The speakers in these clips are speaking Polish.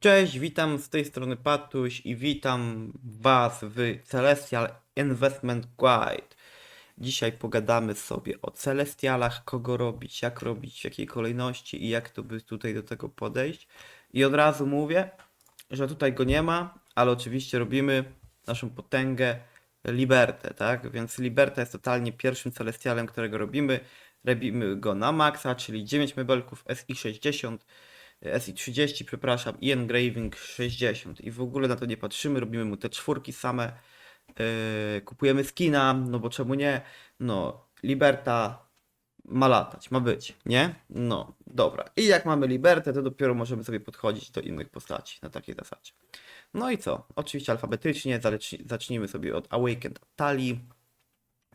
Cześć, witam z tej strony Patuś i witam Was w Celestial Investment Guide. Dzisiaj pogadamy sobie o Celestialach, kogo robić, jak robić, w jakiej kolejności i jak to by tutaj do tego podejść. I od razu mówię, że tutaj go nie ma, ale oczywiście robimy naszą potęgę Libertę, tak? Więc Liberta jest totalnie pierwszym Celestialem, którego robimy. Robimy go na maksa, czyli 9 mebelków SI60, SI30, przepraszam, i engraving 60. I w ogóle na to nie patrzymy, robimy mu te czwórki same. Yy, kupujemy skina, no bo czemu nie? No, Liberta ma latać, ma być, nie? No, dobra. I jak mamy Libertę, to dopiero możemy sobie podchodzić do innych postaci na takiej zasadzie. No i co? Oczywiście alfabetycznie, zacznijmy sobie od Awakened Atali.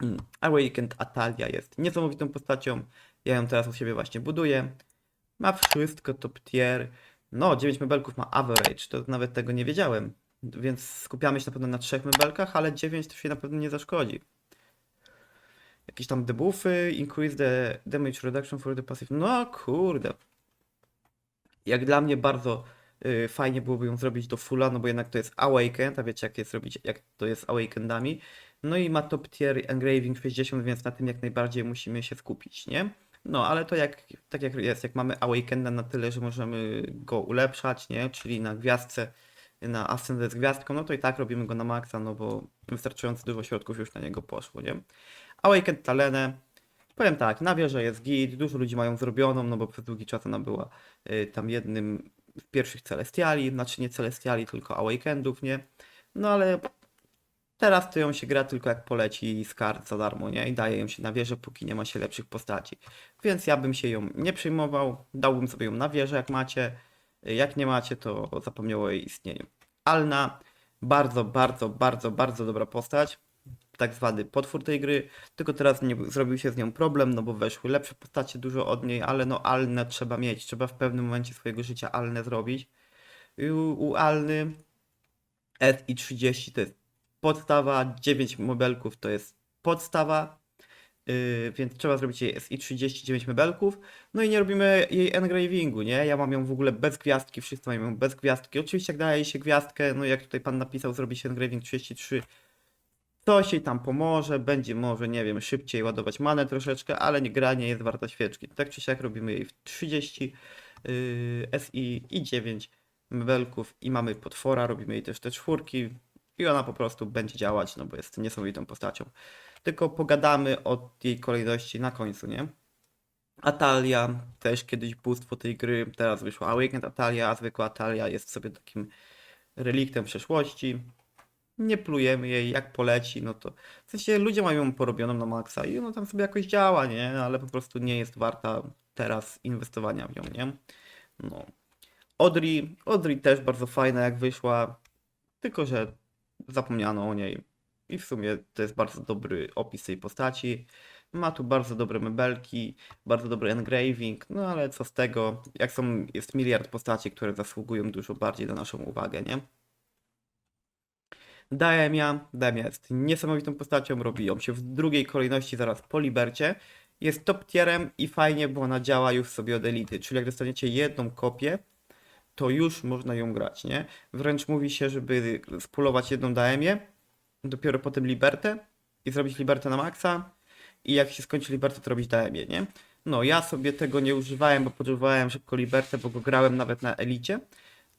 Mm, Awakened Atalia jest niesamowitą postacią. Ja ją teraz u siebie właśnie buduję. Ma wszystko top tier. No, 9 mebelków ma average, to nawet tego nie wiedziałem. Więc skupiamy się na pewno na trzech mebelkach, ale 9 to się na pewno nie zaszkodzi. Jakieś tam debuffy, increase the damage reduction for the passive. No kurde. Jak dla mnie bardzo y, fajnie byłoby ją zrobić do fulla, no bo jednak to jest Awakened, a wiecie jak jest robić, jak to jest Awakenedami. No i ma top tier engraving 60, więc na tym jak najbardziej musimy się skupić, nie? No, ale to jak, tak jak jest, jak mamy Awakenda na tyle, że możemy go ulepszać, nie? Czyli na gwiazdce, na Ascendant z gwiazdką, no to i tak robimy go na maksa, no bo wystarczająco dużo środków już na niego poszło, nie? Awakend Talenę, powiem tak, na wieżę jest git, dużo ludzi mają zrobioną, no bo przez długi czas ona była y, tam jednym z pierwszych Celestiali, znaczy nie Celestiali, tylko Awakendów, nie? No ale Teraz to ją się gra tylko jak poleci z kart za darmo, nie? I daje ją się na wieżę, póki nie ma się lepszych postaci. Więc ja bym się ją nie przejmował, dałbym sobie ją na wieżę, jak macie. Jak nie macie, to zapomniało o jej istnieniu. Alna, bardzo, bardzo, bardzo, bardzo dobra postać. Tak zwany potwór tej gry. Tylko teraz nie, zrobił się z nią problem, no bo weszły lepsze postacie dużo od niej, ale no Alnę trzeba mieć. Trzeba w pewnym momencie swojego życia Alnę zrobić. U, u Alny SI30 to jest podstawa, 9 mebelków to jest podstawa, yy, więc trzeba zrobić jej SI 39 mebelków. No i nie robimy jej engravingu, nie? Ja mam ją w ogóle bez gwiazdki, wszyscy mają ją bez gwiazdki. Oczywiście jak daje się gwiazdkę, no jak tutaj pan napisał, zrobi się engraving 33, coś jej tam pomoże, będzie może, nie wiem, szybciej ładować manę troszeczkę, ale nie, gra nie jest warta świeczki. Tak czy siak robimy jej w 30 yy, SI i 9 mebelków i mamy potwora, robimy jej też te czwórki, i ona po prostu będzie działać, no bo jest niesamowitą postacią. Tylko pogadamy o jej kolejności na końcu, nie? Atalia, też kiedyś bóstwo tej gry, teraz wyszła Awakened Atalia, a zwykła Atalia jest sobie takim reliktem przeszłości. Nie plujemy jej, jak poleci, no to w sensie ludzie mają ją porobioną na maksa i ona tam sobie jakoś działa, nie? Ale po prostu nie jest warta teraz inwestowania w nią, nie? No. Audrey, Audrey też bardzo fajna jak wyszła, tylko że zapomniano o niej. I w sumie to jest bardzo dobry opis tej postaci. Ma tu bardzo dobre mebelki, bardzo dobry engraving, no ale co z tego, jak są, jest miliard postaci, które zasługują dużo bardziej na naszą uwagę, nie? Daemia, Daemia jest niesamowitą postacią, robi ją się w drugiej kolejności zaraz po Libercie. Jest top tierem i fajnie, bo ona działa już sobie od elity, czyli jak dostaniecie jedną kopię, to już można ją grać, nie? Wręcz mówi się, żeby spulować jedną Daemię, dopiero potem Libertę i zrobić Libertę na maksa i jak się skończy Libertę, to robić Daemię, nie? No, ja sobie tego nie używałem, bo potrzebowałem szybko Libertę, bo go grałem nawet na elicie,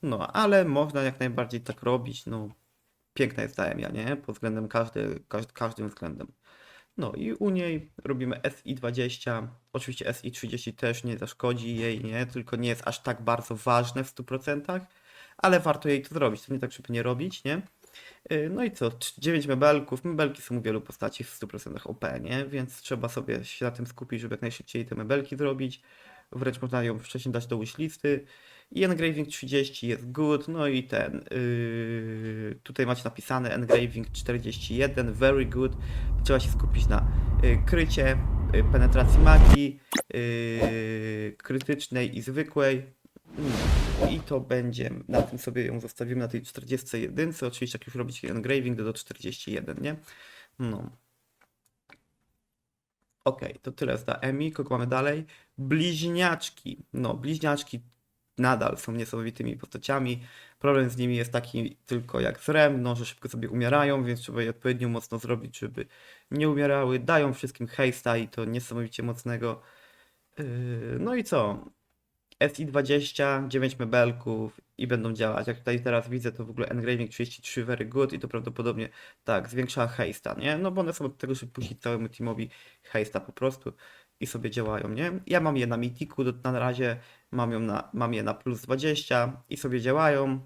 no, ale można jak najbardziej tak robić, no, piękna jest Daemia, nie? Pod względem każdy, każdy, każdym względem. No i u niej robimy SI20, oczywiście SI30 też nie zaszkodzi jej, nie, tylko nie jest aż tak bardzo ważne w 100%, ale warto jej to zrobić, to nie tak, żeby nie robić, nie. Yy, No i co, 9 mebelków, mebelki są u wielu postaci w 100% OP, nie, więc trzeba sobie się na tym skupić, żeby jak najszybciej te mebelki zrobić, wręcz można ją wcześniej dać do wishlisty. I engraving 30 jest good, no i ten, yy, tutaj macie napisane engraving 41, very good. Trzeba się skupić na y, krycie, y, penetracji magii, y, krytycznej i zwykłej. No, I to będzie, na tym sobie ją zostawimy na tej 41. Oczywiście jak już robicie engraving, to do 41, nie? No. Okej, to tyle z Emi. Kogo mamy dalej? Bliźniaczki. No, bliźniaczki nadal są niesamowitymi postaciami. Problem z nimi jest taki tylko jak z Rem, no, że szybko sobie umierają, więc trzeba je odpowiednio mocno zrobić, żeby nie umierały. Dają wszystkim hejsta i to niesamowicie mocnego. Yy, No i co? SI20, 9 mebelków i będą działać. Jak tutaj teraz widzę, to w ogóle engraving 33 very good i to prawdopodobnie tak, zwiększa hejsta, nie? No bo one są od tego, żeby puścić całemu teamowi hejsta po prostu i sobie działają, nie? Ja mam je na mitiku na razie, mam, ją na, mam je na plus 20 i sobie działają.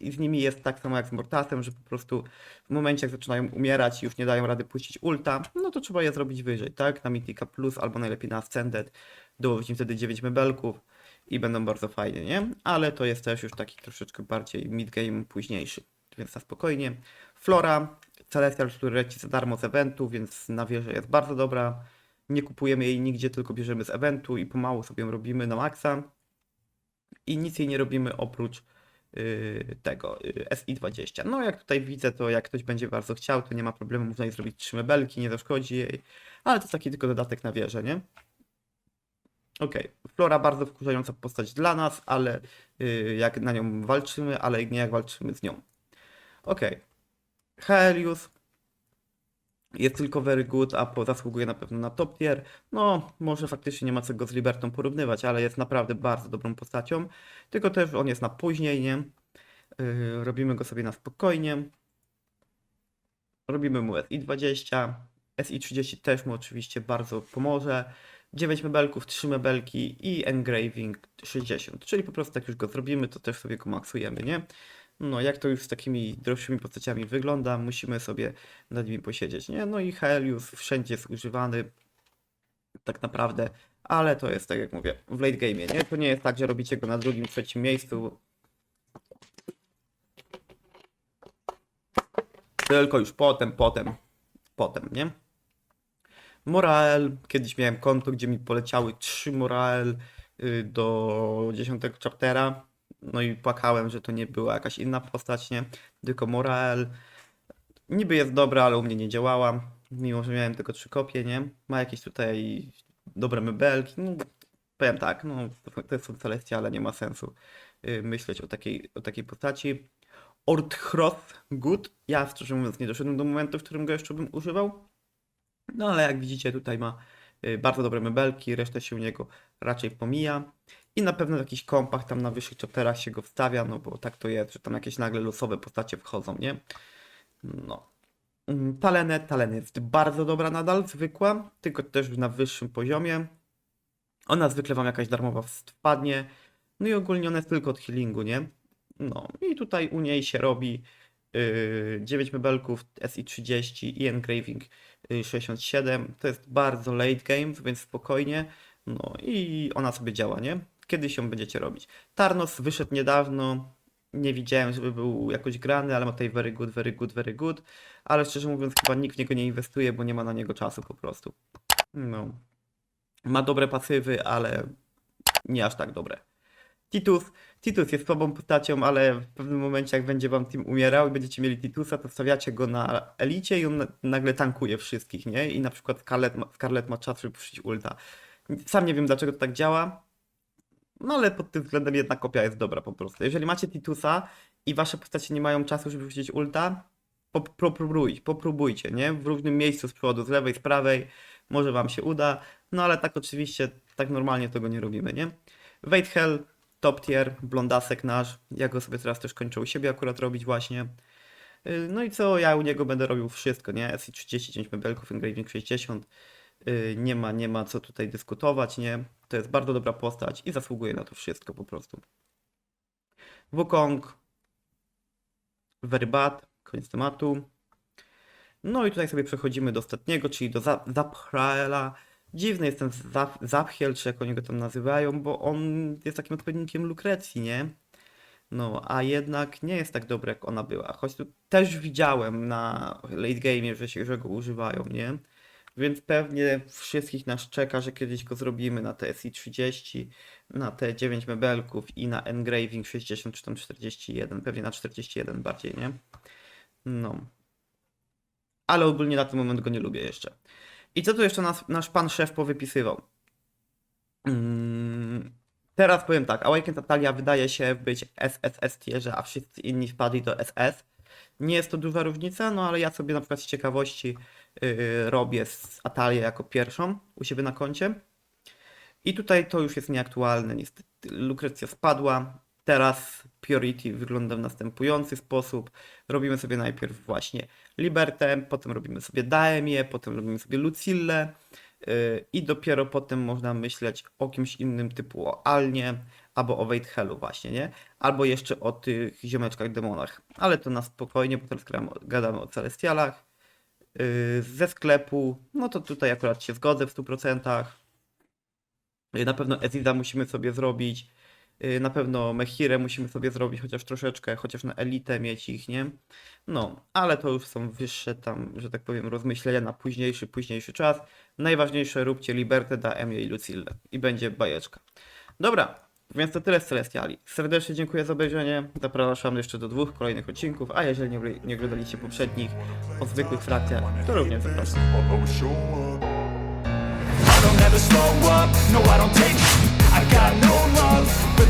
I z nimi jest tak samo jak z Mortasem, że po prostu w momencie jak zaczynają umierać i już nie dają rady puścić ulta, no to trzeba je zrobić wyżej, tak? Na Mythica Plus albo najlepiej na Ascended. Dołożyć im wtedy 9 mebelków i będą bardzo fajnie, nie? Ale to jest też już taki troszeczkę bardziej mid-game późniejszy, więc na spokojnie. Flora, Celestial, który leci za darmo z eventu, więc na wieżę jest bardzo dobra. Nie kupujemy jej nigdzie, tylko bierzemy z eventu i pomału sobie ją robimy na maksa. I nic jej nie robimy oprócz yy, tego yy, SI20. No jak tutaj widzę, to jak ktoś będzie bardzo chciał, to nie ma problemu, można jej zrobić trzy mebelki, nie zaszkodzi jej. Ale to jest taki tylko dodatek na wieżę, nie? Okej, Flora bardzo wkurzająca postać dla nas, ale yy, jak na nią walczymy, ale nie jak walczymy z nią. Okej. Helios jest tylko very good, a po zasługuje na pewno na top tier. No, może faktycznie nie ma co go z Libertą porównywać, ale jest naprawdę bardzo dobrą postacią. Tylko też on jest na później, nie? Yy, robimy go sobie na spokojnie. Robimy mu SI20. SI30 też mu oczywiście bardzo pomoże. 9 mebelków, 3 mebelki i engraving 60. Czyli po prostu jak już go zrobimy, to też sobie go maksujemy, nie? No, jak to już z takimi droższymi postaciami wygląda, musimy sobie nad nimi posiedzieć, nie? No i Helios wszędzie jest używany tak naprawdę, ale to jest tak jak mówię, w late game, nie? To nie jest tak, że robicie go na drugim, trzecim miejscu. Tylko już potem, potem, potem, nie? Morael, kiedyś miałem konto, gdzie mi poleciały trzy Morael y, do 10 chaptera. No i płakałem, że to nie była jakaś inna postać, nie? Tylko Morael. Niby jest dobra, ale u mnie nie działała. Mimo, że miałem tylko trzy kopie, nie? Ma jakieś tutaj dobre mebelki. No, powiem tak, no to- są celestia, ale nie ma sensu y, myśleć o takiej, o takiej postaci. Orthroth Good. Ja szczerze mówiąc nie doszedłem do momentu, w którym go jeszcze bym używał. No ale jak widzicie tutaj ma y, bardzo dobre mebelki, reszta się u niego raczej pomija. I na pewno w jakichś kompach tam na wyższych chapterach się go wstawia, no bo tak to jest, że tam jakieś nagle losowe postacie wchodzą, nie? No. Mm, Talenę, Talenę jest bardzo dobra nadal, zwykła, tylko też na wyższym poziomie. Ona zwykle wam jakaś darmowa wpadnie. No i ogólnie ona jest tylko od healingu, nie? No i tutaj u niej się robi yy, 9 mebelków SI30 i engraving yy, 67. To jest bardzo late game, więc spokojnie. No i ona sobie działa, nie? Kiedy się będziecie robić? Tarnos wyszedł niedawno. Nie widziałem, żeby był jakoś grany, ale ma tutaj very good, very good, very good. Ale szczerze mówiąc, chyba nikt w niego nie inwestuje, bo nie ma na niego czasu po prostu. No. Ma dobre pasywy, ale nie aż tak dobre. Titus. Titus jest słabą postacią, ale w pewnym momencie, jak będzie wam team umierał i będziecie mieli Titusa, to stawiacie go na elicie i on na- nagle tankuje wszystkich, nie? I na przykład Scarlet ma, Scarlet ma czas, żeby puścić ulta. Sam nie wiem, dlaczego to tak działa, no ale pod tym względem jedna kopia jest dobra po prostu. Jeżeli macie Titusa i wasze postacie nie mają czasu, żeby puścić ulta, pop- popróbuj, popróbujcie, nie? W różnym miejscu z przodu, z lewej, z prawej, może wam się uda, no ale tak oczywiście, tak normalnie tego nie robimy, nie? Wade Hell, top tier, blondasek nasz, ja go sobie teraz też kończę u siebie akurat robić właśnie. Yy, No i co, ja u niego będę robił wszystko, nie? SI 39 mebelków, engraving 60, Yy, nie ma, nie ma co tutaj dyskutować, nie? To jest bardzo dobra postać i zasługuje na to wszystko po prostu. Wukong, very bad, koniec tematu. No i tutaj sobie przechodzimy do ostatniego, czyli do Zap- Zaphraela. Dziwny jest ten Zap- Zaphiel, czy jak oni go tam nazywają, bo on jest takim odpowiednikiem Lukrecji, nie? No, a jednak nie jest tak dobry, jak ona była. Choć tu też widziałem na late game, że, się, że go używają, nie? Więc pewnie wszystkich nas czeka, że kiedyś go zrobimy na TSI 30, na te 9 mebelków i na engraving 60 czy tam 41, pewnie na 41 bardziej, nie? No. Ale ogólnie na ten moment go nie lubię jeszcze. I co tu jeszcze nas, nasz pan szef powypisywał? Mm, Teraz powiem tak, Awakened Natalia wydaje się być SSS tierze, a wszyscy inni wpadli do SS. Nie jest to duża różnica, no ale ja sobie na przykład z ciekawości yy, robię z Atalię jako pierwszą u siebie na koncie. I tutaj to już jest nieaktualne, niestety. Lukrecja spadła. Teraz Purity wygląda w następujący sposób. Robimy sobie najpierw właśnie Libertę, potem robimy sobie Daemię, potem robimy sobie Lucillę yy, i dopiero potem można myśleć o kimś innym typu o Alnie albo o Weidhellu właśnie, nie? Albo jeszcze o tych ziomeczkach demonach. Ale to na spokojnie, bo teraz gadamy, o Celestialach. Yy, ze sklepu, no to tutaj akurat się zgodzę w 100%. Yy, Na pewno Ezida musimy sobie zrobić. Yy, Na pewno Mechirę musimy sobie zrobić chociaż troszeczkę, chociaż na elitę mieć ich, nie? No, ale to już są wyższe tam, że tak powiem, rozmyślenia na późniejszy, późniejszy czas. Najważniejsze róbcie Libertę, Daemię i Lucillę i będzie bajeczka. Dobra, więc to tyle z Celestiali. Serdecznie dziękuję za obejrzenie. Zapraszam jeszcze do dwóch kolejnych odcinków, a jeżeli nie, nie oglądaliście poprzednich o zwykłych frakcjach, to również zapraszam. I don't ever slow up, no I don't take I got no love